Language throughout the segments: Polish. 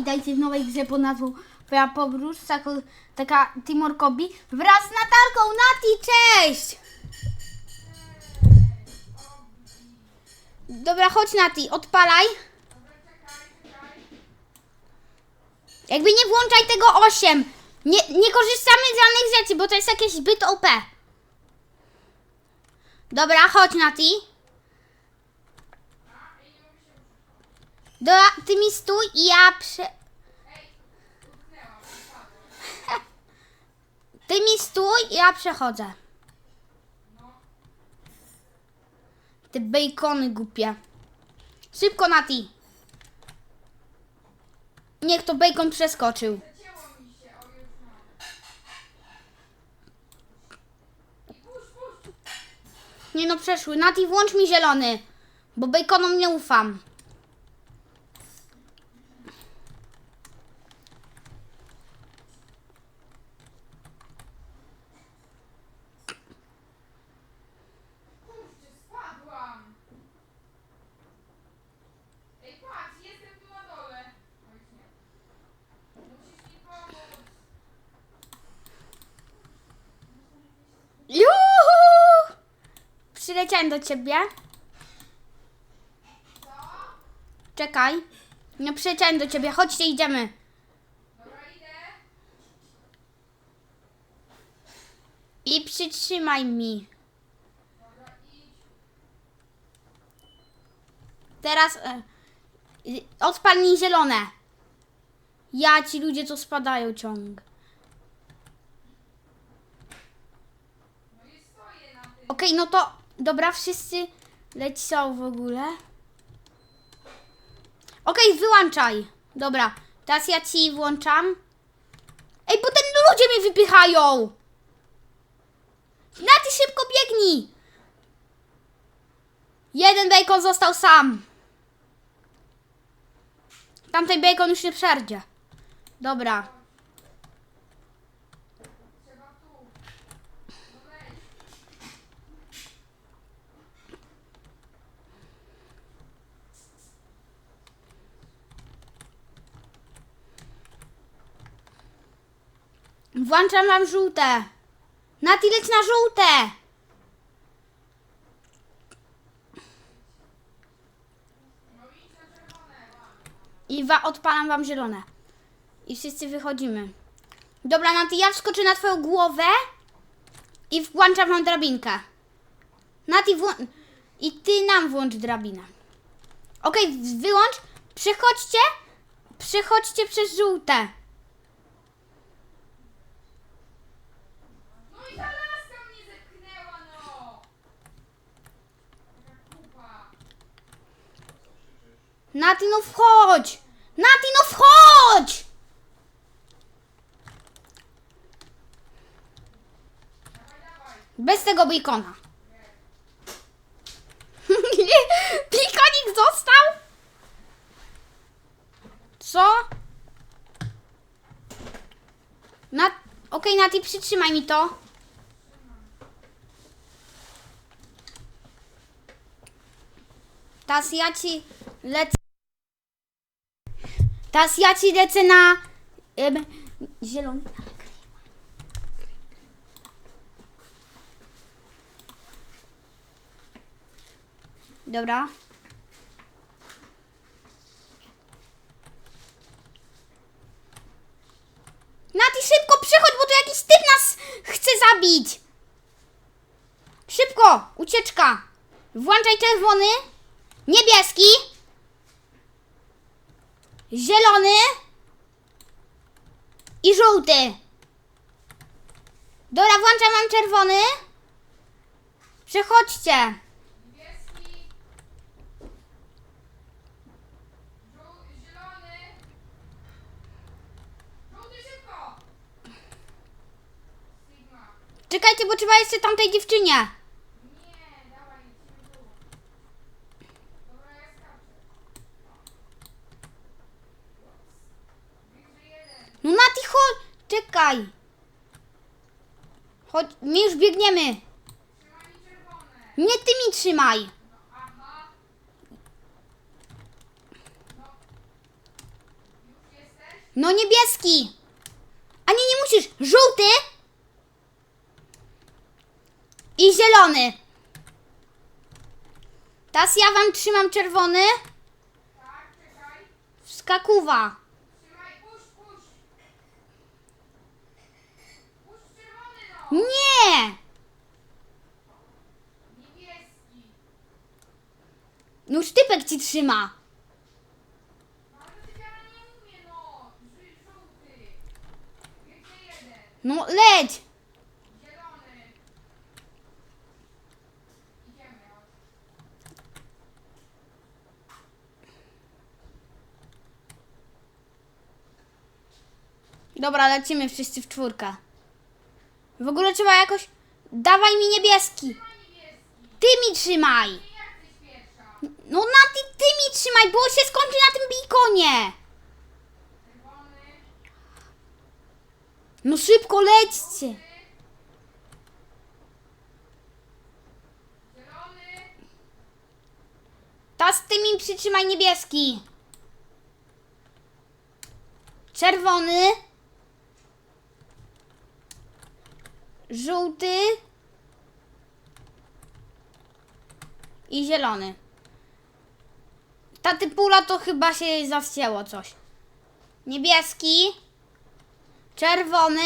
witajcie w nowej grze pod nazwą Twoja podróż, taka, Timor Kobi wraz z Natalką, Nati, cześć! Dobra, chodź Nati, odpalaj. Jakby nie włączaj tego 8. Nie, nie korzystamy z żadnych rzeczy, bo to jest jakieś zbyt OP. Dobra, chodź Nati. Dobra, ty mi stój i ja prze... Ty mi stój i ja przechodzę. Te bejkony głupie. Szybko, Nati. Niech to bacon przeskoczył. Nie no, przeszły. Nati, włącz mi zielony. Bo baconom nie ufam. Kurczę, spadłam! Ej, patrz, jestem tu na dole. Oj, nie. Musisz mi pomóc. Juhu! Przyleciałem do ciebie. Czekaj. No przyleciałem do ciebie. Chodźcie, idziemy. I przytrzymaj mi. Teraz e, odpal mi zielone. Ja, ci ludzie, co spadają ciąg. Okej, no to dobra, wszyscy lecą w ogóle. Okej, wyłączaj. Dobra, teraz ja ci włączam. Ej, bo ten ludzie mnie wypychają. Na ty szybko biegnij. Jeden bacon został sam. Tamten bacon już nie przerdzie. Dobra. Włączam wam żółte. Nati, leć na żółte. I wa- odpalam wam zielone. I wszyscy wychodzimy. Dobra, Nati, ja wskoczę na twoją głowę i włączam wam drabinkę. Nati, włą- i ty nam włącz drabinę. Okej, wyłącz. Przechodźcie. Przechodźcie przez żółte. No i ta laska mnie zepchnęła, no! Taka kupa. Nati, no wchodź. Nati, no wchodź. Bez tego bikona. Bikonik został? Co? Na... Okej, Nati, przytrzymaj mi to. Teraz ja ci lecę. Teraz ja ci lecę na... Em, zielony. Dobra. Nati, szybko przychodź, bo tu jakiś typ nas chce zabić. Szybko, ucieczka. Włączaj czerwony, niebieski, zielony i żółty. Dobra, włączam mam czerwony. Przechodźcie. Zielony. Żółty szybko. Czekajcie, bo trzeba jeszcze tamtej dziewczynie. Nie, dawaj, lecimy tu. Dobra, ja skaczę. Widzę jeden. No Nati, chodź, czekaj. Chodź, my już biegniemy. Nie ty mi trzymaj. No, niebieski. A nie, nie musisz. Żółty. I zielony. Teraz ja wam trzymam czerwony. Tak, czekaj. Wskakuwa. Trzymaj, puść, puść. Puść czerwony, no. Nie. Niebieski. No sztypek ci trzyma. No ale ty ja nie umie, no. Żółty. Jeszcze jeden. No leć. Dobra, lecimy wszyscy w czwórkę. W ogóle trzeba jakoś... Dawaj mi niebieski. Ty mi trzymaj. No na ty, ty mi trzymaj, bo się skończy na tym bikonie. No szybko lećcie. Zielony. Teraz ty mi przytrzymaj niebieski. Czerwony. Żółty. I zielony. Taty pula to chyba się zawcięło coś. Niebieski. Czerwony.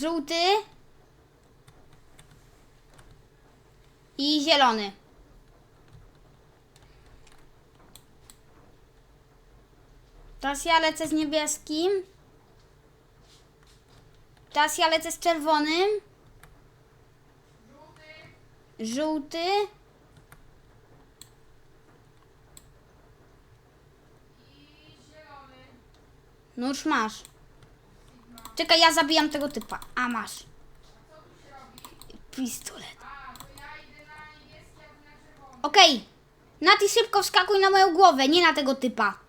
Żółty. i zielony. Teraz ja lecę z niebieskim. Teraz ja lecę z czerwonym. Żółty. Żółty. No już masz. Czekaj, ja zabijam tego typa. A masz. Pistolet. Okej. Nati, szybko wskakuj na moją głowę, nie na tego typa.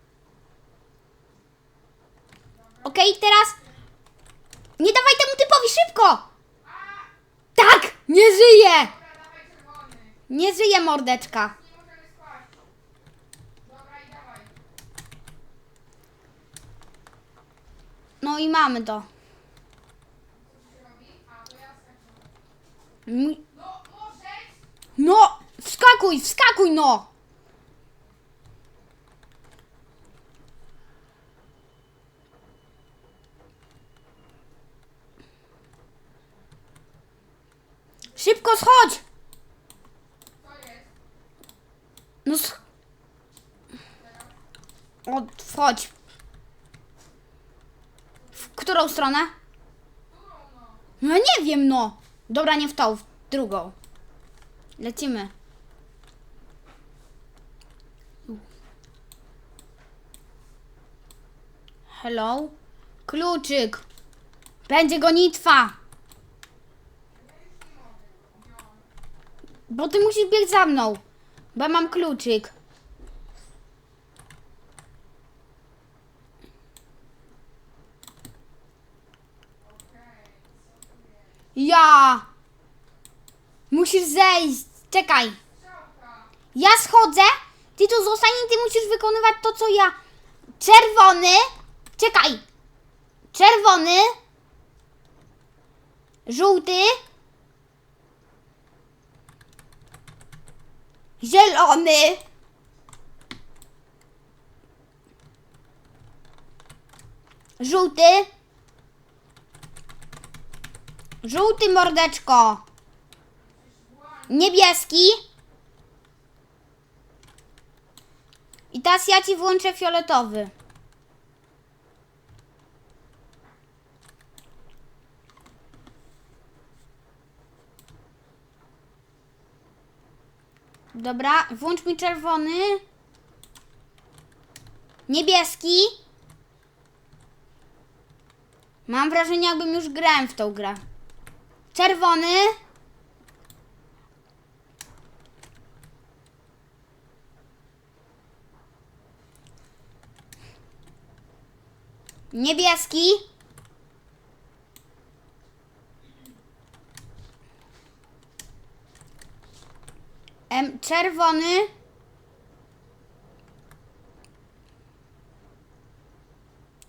Okej, teraz... Nie dawaj temu typowi, szybko! Tak! Nie żyje! Nie żyje mordeczka. No i mamy to. No! Wskakuj, wskakuj no! Szybko schodź! No sch... O, wchodź. W którą stronę? No nie wiem, no. Dobra, nie w tą, w drugą. Lecimy. Hello? Kluczyk. Będzie gonitwa. Bo ty musisz biec za mną. Bo mam kluczyk. Ja. Musisz zejść. Czekaj. Ja schodzę. Ty tu zostań i ty musisz wykonywać to, co ja. Czerwony. Czekaj. Czerwony. Żółty. Zielony. Żółty. Żółty mordeczko. Niebieski. I teraz ja ci włączę fioletowy. Dobra, włącz mi czerwony. Niebieski. Mam wrażenie, jakbym już grałem w tą grę. Czerwony. Niebieski. czerwony.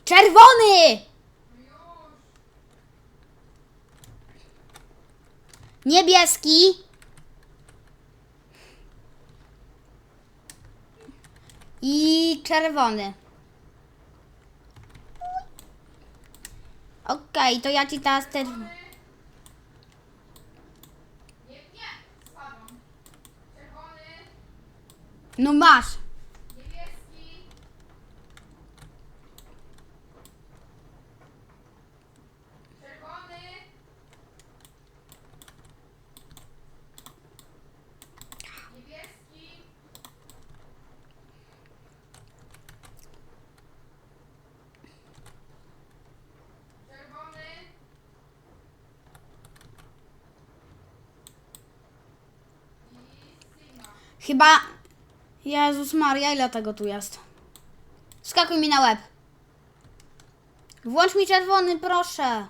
Czerwony! Niebieski. I czerwony. Okej, okay, to ja ci teraz też... No masz. Niebieski. Niebieski. Chyba... Jezus Maria, ile tego tu jest? Skakuj mi na łeb. Włącz mi czerwony, proszę.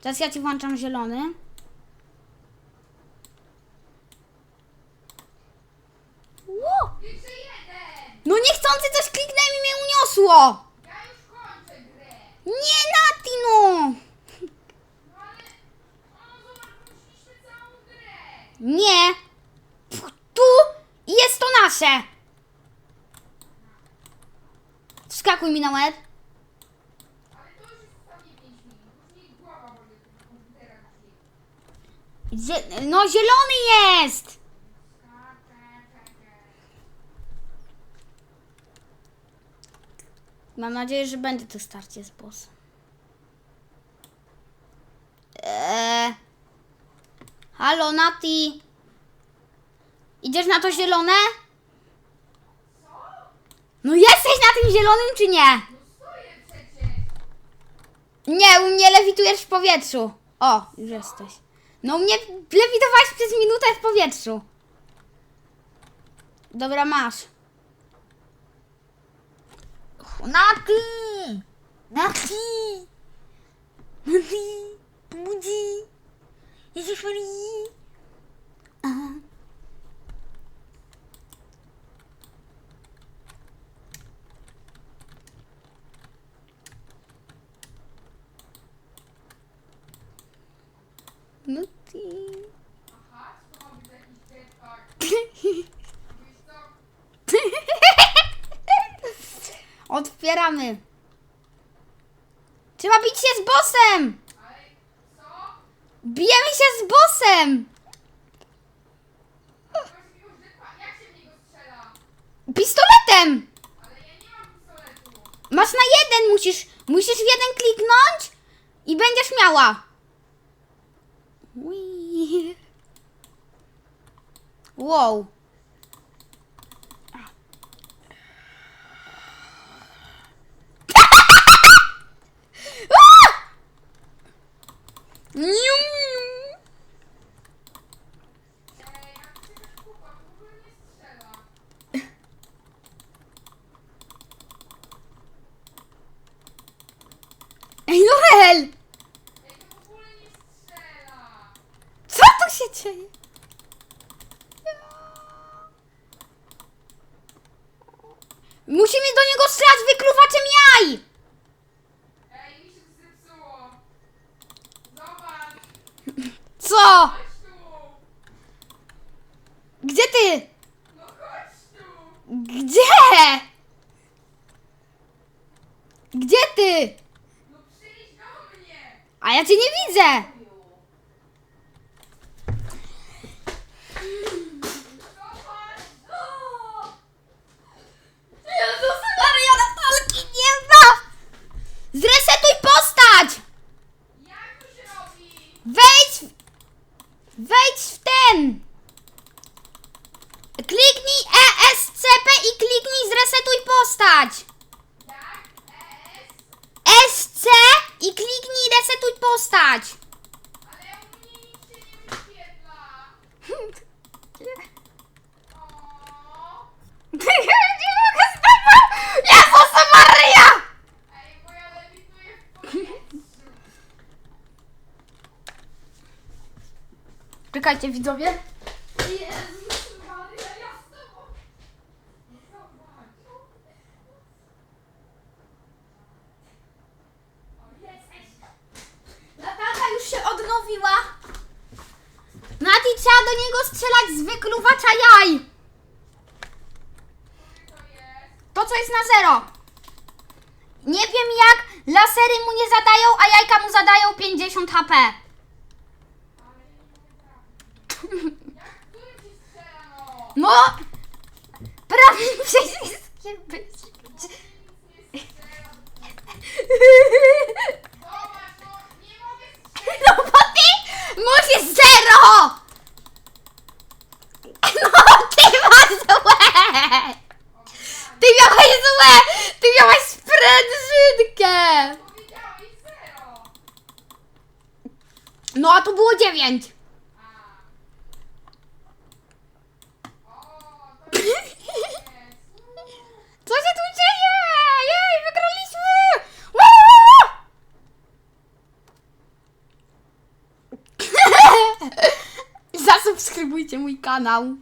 Teraz ja ci włączam zielony. Jeden! No niechcący coś kliknąłem i mnie uniosło! Ja już kończę grę! Nie, Nati, no! No ale... O, zobacz, wróciliśmy całą grę! Nie! Pff, Tu jest to nasze! Skakuj mi na łeb. Ale to już jest ostatnie 5 minut. Już mi głowa boli od tego komputera dzisiaj. Zie- no, zielony jest! Mam nadzieję, że będzie to starcie z bossem. Eee. Halo, Nati. Idziesz na to zielone? Co? No jesteś na tym zielonym, czy nie? Nie, u mnie lewitujesz w powietrzu. O, już jesteś. No u mnie lewitowałaś przez minutę w powietrzu. Dobra, masz. Nati! Nati! Nati! Budzi! Jesteś Marii! Aha. Nati. Aha, to ma być jakiś jetpack. Wiesz co? Otwieramy. Trzeba bić się z bossem! Bijemy się z bossem! Pistoletem! Masz na jeden, musisz, musisz w jeden kliknąć i będziesz miała. Wow. Ah! Nium, nium. Ej, jak się tak kupa, to w ogóle nie strzela. Ej, Noel! Ej, to w ogóle nie strzela. Co tu się dzieje? Musimy do niego strzelać wykluwaczem jaj! Ej, mi się zepsuło. Zobacz. Co? Chodź tu. Gdzie ty? No chodź tu. Gdzie? Gdzie ty? No przyjdź do mnie. A ja cię nie widzę! Czekajcie widzowie. Ja już się odnowiła. Nati, trzeba do niego strzelać z wykluwacza jaj. To, co jest na zero. Nie wiem jak, lasery mu nie zadają, a jajka mu zadają 50 HP. No! Prawie wszystkie być. No bo ty musisz zero! No ty masz złe! Ty miałeś złe! Ty miałeś sprężynkę! No a tu było dziewięć. subskrybujcie mój kanał.